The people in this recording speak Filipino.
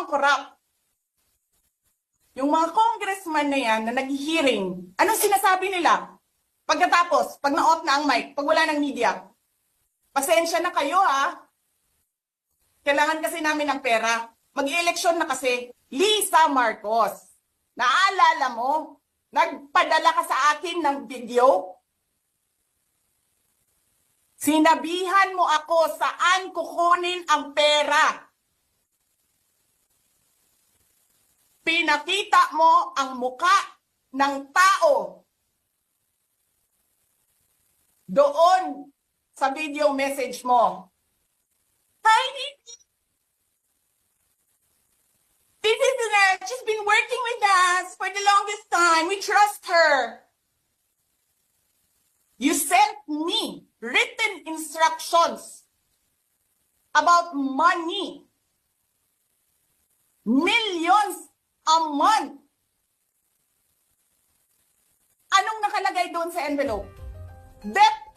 Ang corrupt? Yung mga congressman na yan na nag-hearing, anong sinasabi nila? Pagkatapos, pag na-off na ang mic, pag wala ng media, pasensya na kayo ha. Kailangan kasi namin ng pera. Mag-eleksyon na kasi. Lisa Marcos, naalala mo, nagpadala ka sa akin ng video? Sinabihan mo ako saan kukunin ang pera. Pinakita mo ang muka ng tao. Doon sa video message mo. Hi, Vicky. This is Lynette. She's been working with us for the longest time. We trust her. You sent me written instructions about money. Millions a month. Anong nakalagay doon sa envelope? Debt